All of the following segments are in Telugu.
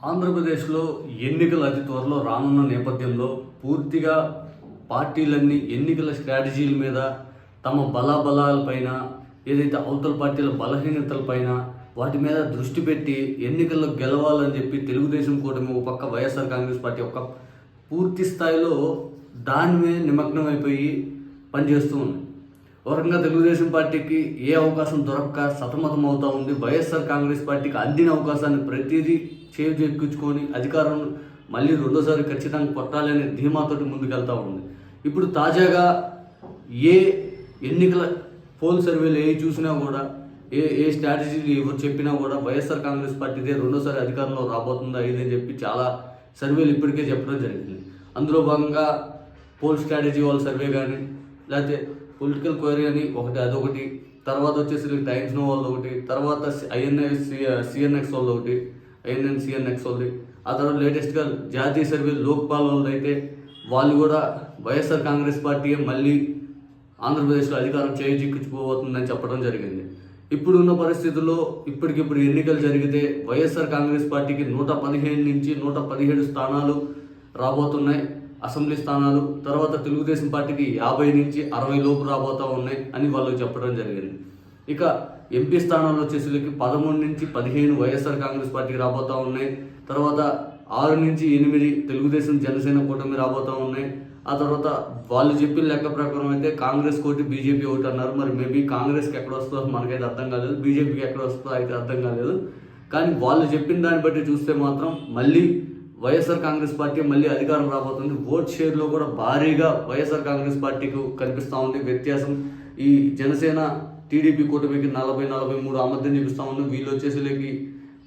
ఆంధ్రప్రదేశ్లో ఎన్నికలు అతి త్వరలో రానున్న నేపథ్యంలో పూర్తిగా పార్టీలన్నీ ఎన్నికల స్ట్రాటజీల మీద తమ బలాబలాలపైన ఏదైతే అవతల పార్టీల బలహీనతలపైన వాటి మీద దృష్టి పెట్టి ఎన్నికల్లో గెలవాలని చెప్పి తెలుగుదేశం కూటమి ఒక పక్క వైఎస్ఆర్ కాంగ్రెస్ పార్టీ ఒక పూర్తి స్థాయిలో దాని మీద నిమగ్నమైపోయి పనిచేస్తూ ఉంది. ఒక రకంగా తెలుగుదేశం పార్టీకి ఏ అవకాశం దొరక్క సతమతం అవుతూ ఉంది వైఎస్ఆర్ కాంగ్రెస్ పార్టీకి అందిన అవకాశాన్ని ప్రతిదీ చేతి ఎక్కించుకొని అధికారం మళ్ళీ రెండోసారి ఖచ్చితంగా కొట్టాలనే ధీమాతోటి ముందుకెళ్తూ ఉంది. ఇప్పుడు తాజాగా ఏ ఎన్నికల పోల్ సర్వేలు ఏ చూసినా కూడా ఏ ఏ స్ట్రాటజీలు ఎవరు చెప్పినా కూడా వైఎస్ఆర్ కాంగ్రెస్ పార్టీదే రెండోసారి అధికారంలో రాబోతుందా ఇదని చెప్పి చాలా సర్వేలు ఇప్పటికే చెప్పడం జరిగింది. అందులో భాగంగా పోల్ స్ట్రాటజీ వాళ్ళ సర్వే కానీ లేకపోతే పొలిటికల్ క్వైరీ అని ఒకటి అదొకటి. తర్వాత వచ్చేసి టైమ్స్ నో వాళ్ళు ఒకటి. తర్వాత ఐఎన్ఎస్ సిఎన్ఎక్స్ వాళ్ళు ఒకటి. ఐఎన్ఎన్ సిఎన్ఎక్స్ వాళ్ళది. ఆ తర్వాత లేటెస్ట్గా జాతీయ సర్వే లోక్పాల్ వాళ్ళది అయితే వాళ్ళు కూడా వైఎస్ఆర్ కాంగ్రెస్ పార్టీ మళ్ళీ ఆంధ్రప్రదేశ్లో అధికారం చేజిక్కించుకోబోతుందని చెప్పడం జరిగింది. ఇప్పుడున్న పరిస్థితుల్లో ఇప్పటికిప్పుడు ఎన్నికలు జరిగితే వైఎస్ఆర్ కాంగ్రెస్ పార్టీకి నూట పదిహేను నుంచి నూట పదిహేడు స్థానాలు రాబోతున్నాయి. అసెంబ్లీ స్థానాలు తర్వాత తెలుగుదేశం పార్టీకి యాభై నుంచి అరవై లోపు రాబోతా ఉన్నాయి అని వాళ్ళు చెప్పడం జరిగింది. ఇక ఎంపీ స్థానాలు వచ్చేసరికి పదమూడు నుంచి పదిహేను వైఎస్ఆర్ కాంగ్రెస్ పార్టీకి రాబోతూ ఉన్నాయి. తర్వాత ఆరు నుంచి ఎనిమిది తెలుగుదేశం జనసేన కూటమి రాబోతూ ఉన్నాయి. ఆ తర్వాత వాళ్ళు చెప్పిన లెక్క ప్రకారం అయితే కాంగ్రెస్ కోటి బీజేపీ ఒకటి అన్నారు. మరి మేబీ కాంగ్రెస్కి ఎక్కడ వస్తుందో మనకైతే అర్థం కాలేదు. బీజేపీకి ఎక్కడ వస్తుందో అయితే అర్థం కాలేదు. కానీ వాళ్ళు చెప్పిన దాన్ని బట్టి చూస్తే మాత్రం మళ్ళీ వైఎస్ఆర్ కాంగ్రెస్ పార్టీ మళ్ళీ అధికారం రాబోతుంది. ఓట్ షేర్లో కూడా భారీగా వైఎస్ఆర్ కాంగ్రెస్ పార్టీకి కనిపిస్తూ ఉంది. వ్యత్యాసం ఈ జనసేన టీడీపీ కూటమికి నలభై నలభై మూడు అమర్థం చూపిస్తూ ఉంది. వీళ్ళు వచ్చేసరికి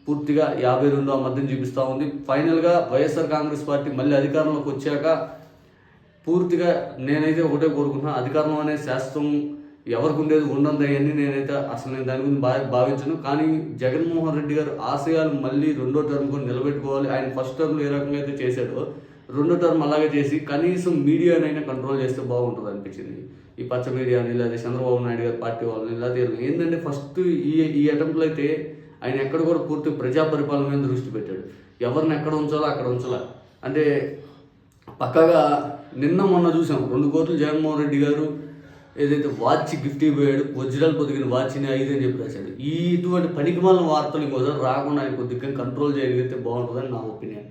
పూర్తిగా యాభై రెండు అమర్థం చూపిస్తూ ఉంది. ఫైనల్గా వైఎస్ఆర్ కాంగ్రెస్ పార్టీ మళ్ళీ అధికారంలోకి వచ్చాక పూర్తిగా నేనైతే ఒకటే కోరుకుంటున్నాను అధికారం అనే శాస్త్రం ఎవరికి ఉండేది ఉండదు అవన్నీ నేనైతే అసలు నేను దాని గురించి బాగా భావించను. కానీ జగన్మోహన్ రెడ్డి గారు ఆశయాలు మళ్ళీ రెండో టర్మ్ కూడా నిలబెట్టుకోవాలి. ఆయన ఫస్ట్ టర్మ్ ఏ రకంగా అయితే చేశాడో రెండో టర్మ్ అలాగే చేసి కనీసం మీడియానైనా కంట్రోల్ చేస్తే బాగుంటుంది అనిపించింది. ఈ పచ్చ మీడియాని లేదా చంద్రబాబు నాయుడు గారి పార్టీ వాళ్ళని లేదా ఏంటంటే ఫస్ట్ ఈ ఈ అటెంప్ట్లో అయితే ఆయన ఎక్కడ కూడా పూర్తి ప్రజా పరిపాలన మీద దృష్టి పెట్టాడు. ఎవరిని ఎక్కడ ఉంచాలో అక్కడ ఉంచాల. అంటే పక్కగా నిన్న మొన్న చూసాం రెండు కోట్లు జగన్మోహన్ రెడ్డి గారు ఏదైతే వాచ్ గిఫ్ట్ ఇవ్వాడు వజ్రాలు పొదిగిన వాచ్ని ఐదు అని చెప్పి రాశాడు. ఈ ఇటువంటి పనికిమాల వార్తలు ఇంకోసారి రాకుండా ఆయన కొద్దిగా కంట్రోల్ చేయగలిగితే బాగుంటుందని నా ఒపీనియన్